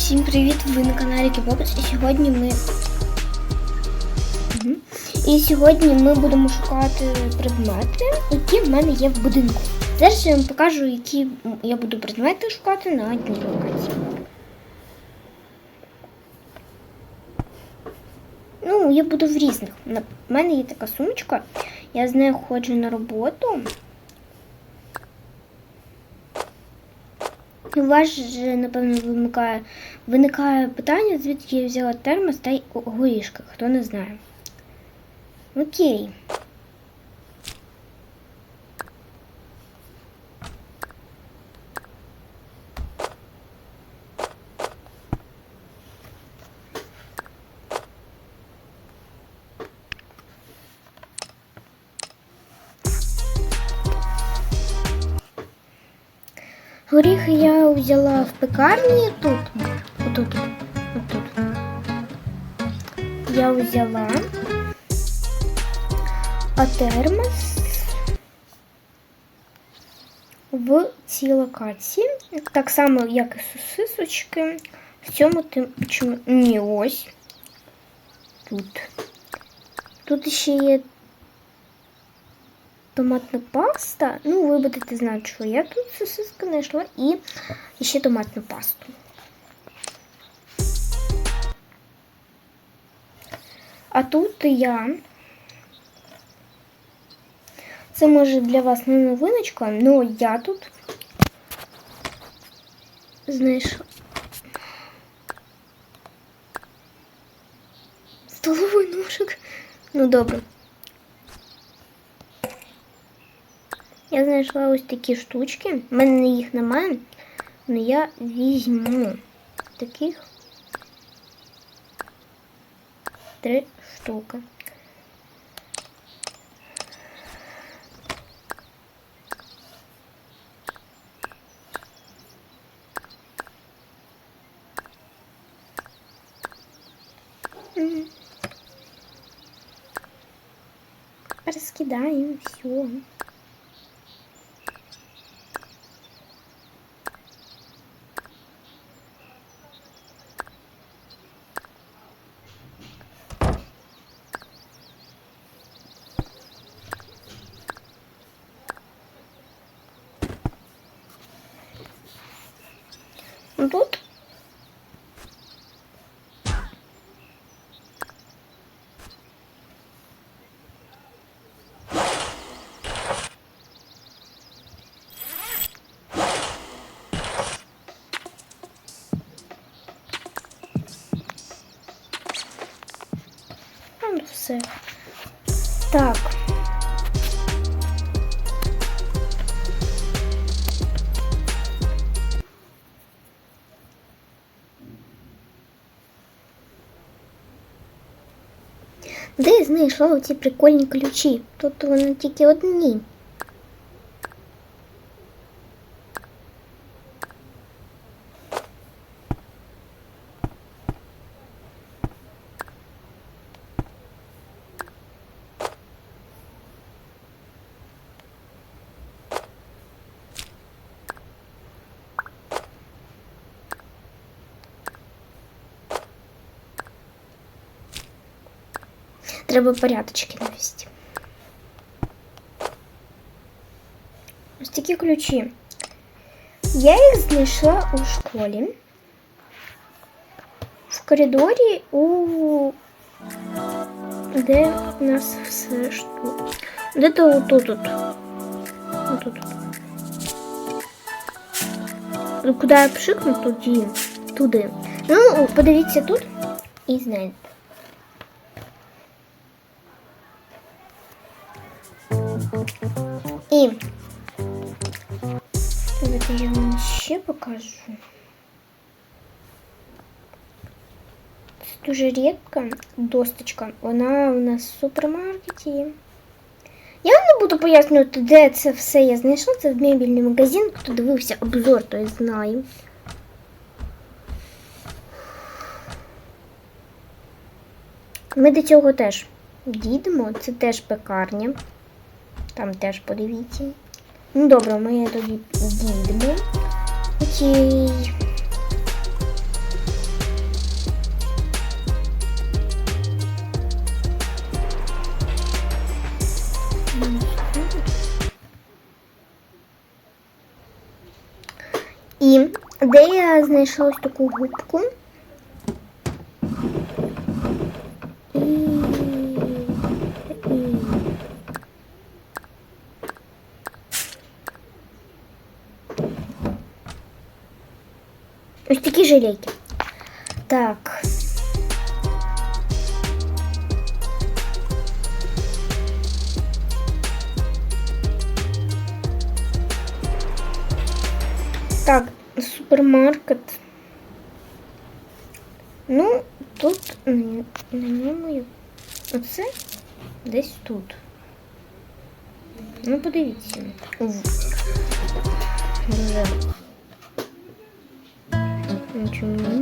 всім привіт! Ви на каналі Кіпопець і сьогодні ми. Мгм. І сьогодні ми будемо шукати предмети, які в мене є в будинку. Зараз я вам покажу, які я буду предмети шукати на одній локації. Ну, я буду в різних. В мене є така сумочка, я з нею ходжу на роботу. У вас же, напевно, вимикає, виникає питання, звідки я взяла термос та й горішка, хто не знає. Окей. Горіхи я взяла в пекарні тут. Отут. Отут. Я взяла. А термос в цій локації. Так само, як і сосисочки. В цьому тим чому. Ні, ось. Тут. Тут ще є томатна паста. Ну, ви будете знати, що я тут сосиска знайшла і ще томатну пасту. А тут я. Це може для вас не новиночка, але я тут знайшла. Столовий ножик. Ну добре. Я знайшла ось такі штучки. У мене їх немає, але я візьму таких три штуки. М. Раскидаем все. Знайшла оці прикольні ключі? Тут вони тільки одні. Треба порядочки навести. Ось такі ключі. Я їх знайшла у школі. В коридорі у де у нас все що? Де то отут тут. Отут. Ну, Куди я пшикну, туди. Туди. Ну, подивіться тут і знайдете. І я вам ще покажу. Це дуже рідка досточка. Вона у нас в супермаркеті. Я не буду пояснювати, де це все я знайшла. Це в мебільний магазин. Хто дивився обзор, той знає. Ми до цього теж дійдемо. Це теж пекарня. Там теж подивіться. Ну добре, ми тоді дійдемо. Окей. І де я знайшла таку губку? Ось такі желейки. Так. Так, супермаркет. Ну, тут м, на ньому є- оце десь тут. Ну, подивіться. В-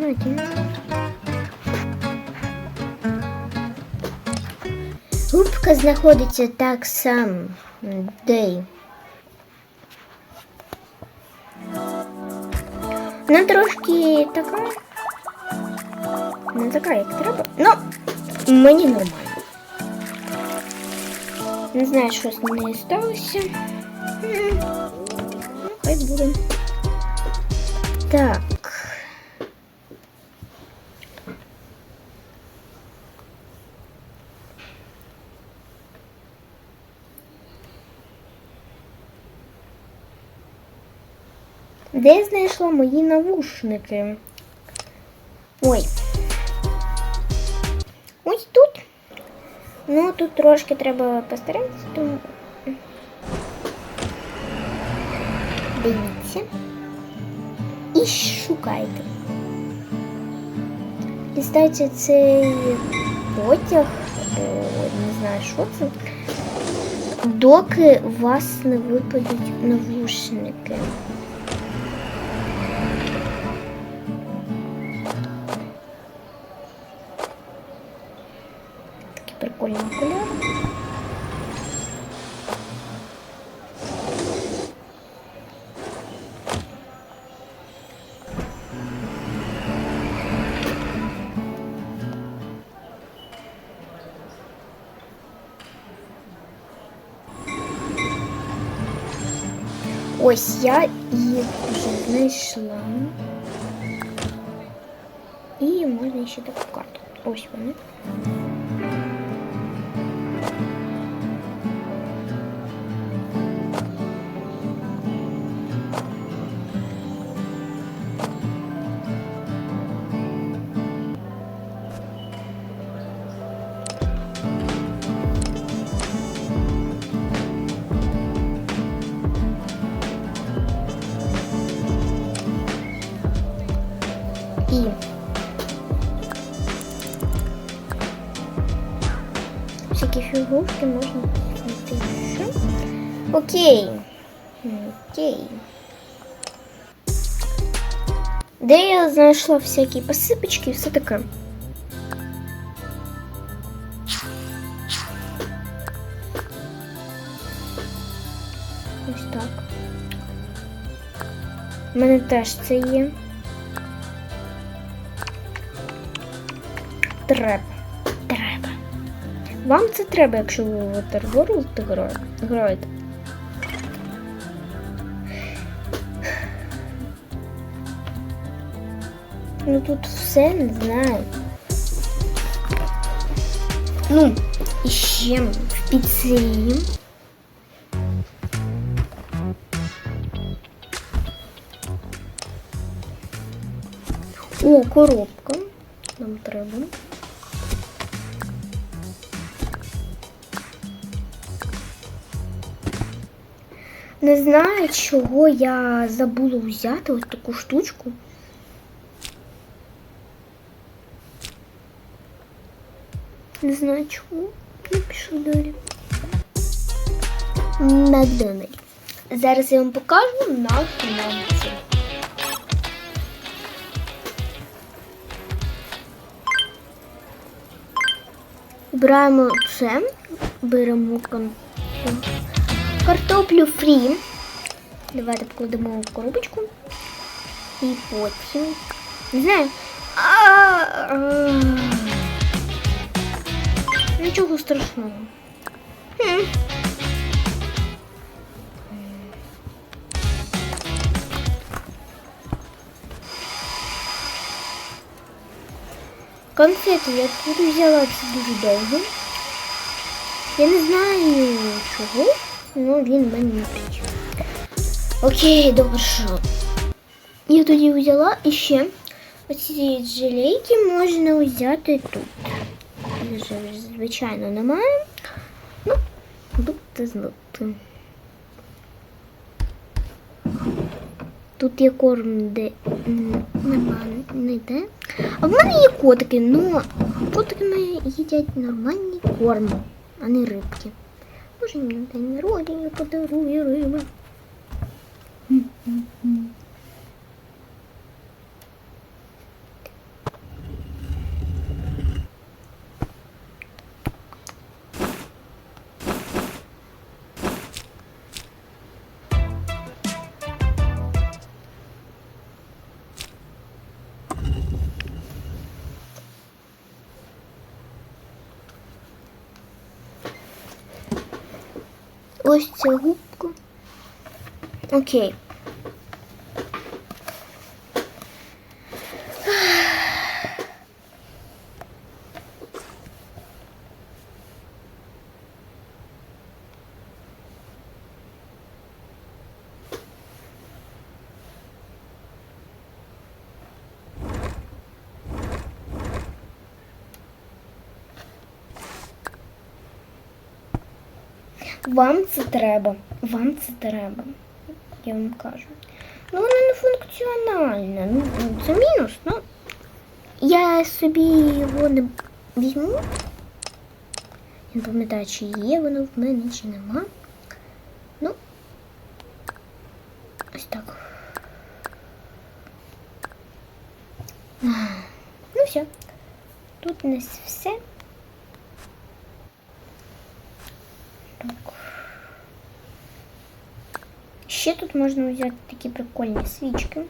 Нічого. Губка знаходиться так само. Де? Вона трошки така. Не така, як треба. Ну, мені нормально. Не знаю, що з нею сталося. Хай буде. Так. Де я знайшла мої навушники? Ой. Ось тут. Ну, тут трошки треба постаратися, тому. Дивіться. І шукайте. Дістайте цей потяг, не знаю, що це. Доки у вас не випадуть навушники. Ось я її вже знайшла. І можна ще таку карту. Ось вони. Всякі фігурки можна знайти. Окей. Окей. Де я знайшла всякі посипочки і все таке. Ось так. У мене теж це є. Треба. Вам це треба, якщо ви в Waterworld граєте. Ну тут все не знаю. Ну, і ще в піцерії. О, коробка. Нам треба. Не знаю, чого я забула взяти ось таку штучку. Не знаю чого. Ну, пішли далі. Макдональдс. Зараз я вам покажу наш Макдональдс. Беремо це, беремо кон- картоплю фрі. Давайте покладемо в коробочку. И вот. Не знаю. А, ничего страшного. Хм. Конфеты я тут взяла це дуже довго. Я не знаю чего. Але він мене не кричить. Окей, добре. що. Я тоді взяла і ще оці желейки можна взяти тут. Звичайно, немає. Ну, будете знати. Тут є корм, де нема, не йде. А в мене є котики, ну котики їдять нормальний корм, а не рибки. Може на день народження подарує риби. Ось ця губка. Окей. Вам це треба. Вам це треба. Я вам кажу. Ну, воно не функціональне. Ну, це мінус, ну. Я собі його не візьму. Не пам'ятаю, чи є воно в мене, чи нема. Ну, ось так. Ну, все. Тут у нас все. Так. Ще тут можна взяти такі прикольні свічки.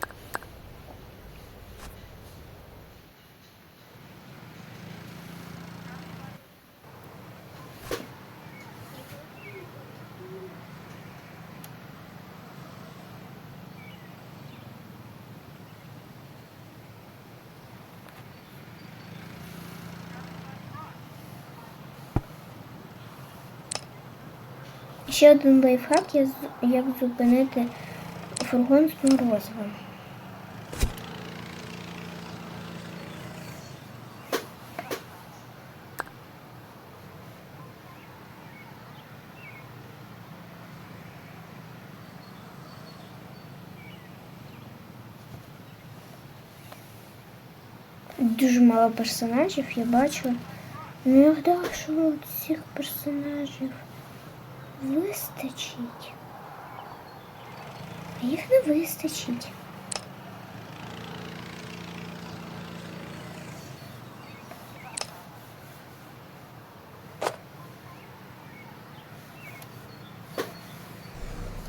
Ще один лайфхак, як зупинити фургон з морозивом. Дуже мало персонажів, я бачу. Ну я гадала, що цих персонажів вистачить. Їх не вистачить.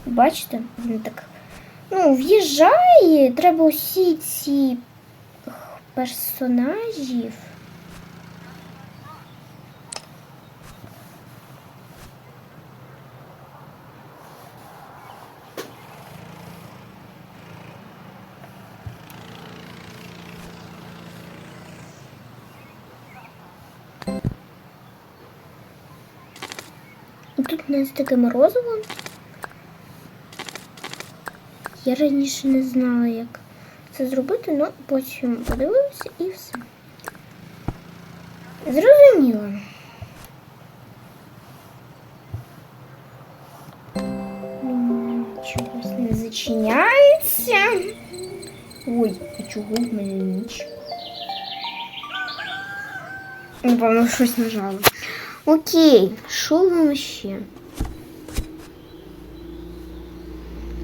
Бачите, він так ну, в'їжджає, треба усі ці персонажів. У нас таке морозиво. Я раніше не знала, як це зробити, але потім подивилася і все. Зрозуміло. Чогось не зачиняється. Ой, а чого в мене ніч? Напевно, щось нажало. Окей, що вам ще?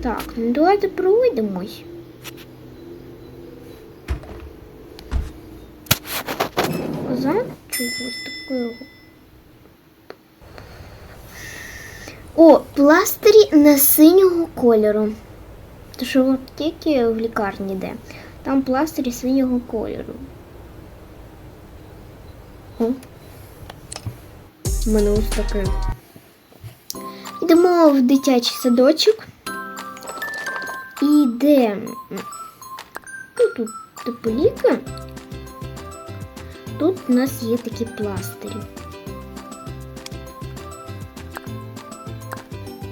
Так, ну давайте пройдемось. Позад чогось такого. О, пластирі на синього кольору. То що в аптеці в лікарні де. Там пластирі синього кольору. О. У мене ось таке. Йдемо в дитячий садочок. І де? Ну, тут типу. Тут у нас є такі пластирі.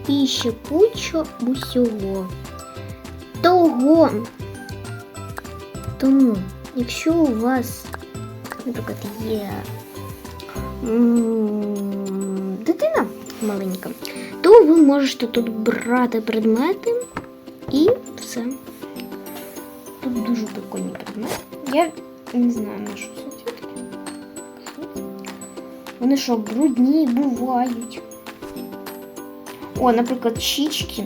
І ще куча усього. Того. Тому, якщо у вас, наприклад, є дитина маленька, то ви можете тут брати предмети і все. Тут дуже прикольні предмети. Я не знаю, на що це таке. Що це? Вони що, брудні бувають. О, наприклад, щічки.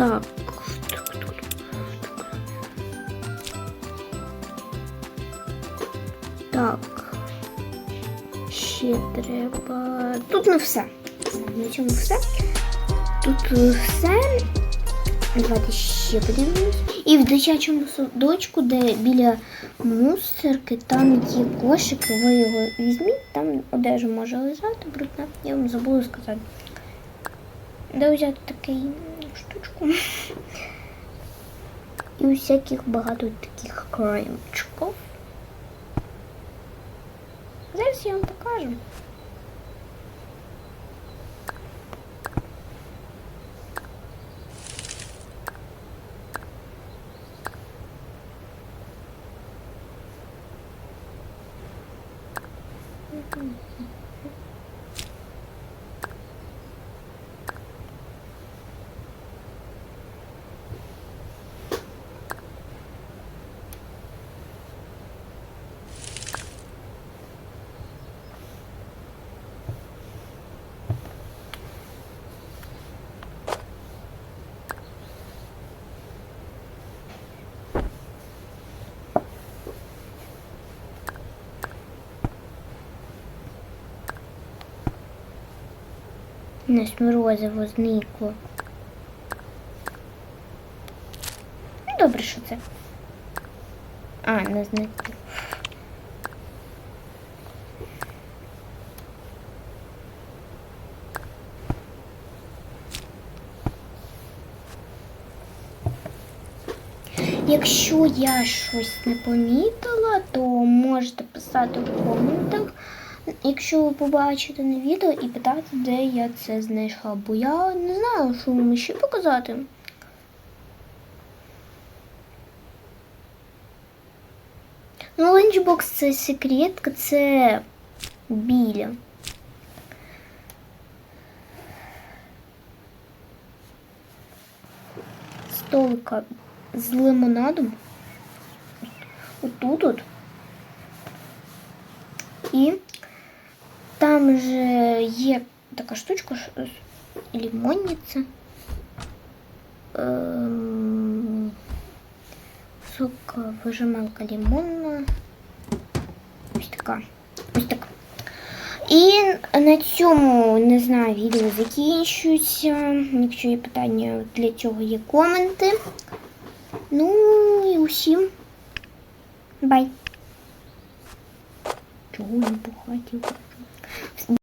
Так. Так. Ще треба. Тут не все. На цьому все. Тут все. Давайте ще подивимось. І в дитячому садочку, де біля мусорки, там є кошик, ви його візьміть, там одежа може лежати, брудна. Я вам забула сказати. Де взяти такий штучку. І усяких багато таких кремчиків. Зараз я вам покажу. Не морозиво зникло. Ну, добре, що це. А, не зникло. Якщо я щось не помітила, то можете писати в коментах. Якщо ви побачите на відео і питати, де я це знайшла, бо я не знаю, що вам ще показати. Ну, ланчбокс це секретка, це біля. Столика з лимонадом. Отут от. І там же є така штучка, лимонниця. Ем, Соковижималка лимонна. Ось така. Ось така. І на цьому, не знаю, відео закінчується. Якщо є питання, для цього є коменти. Ну і усім. Бай. Чого я по хаті кажу?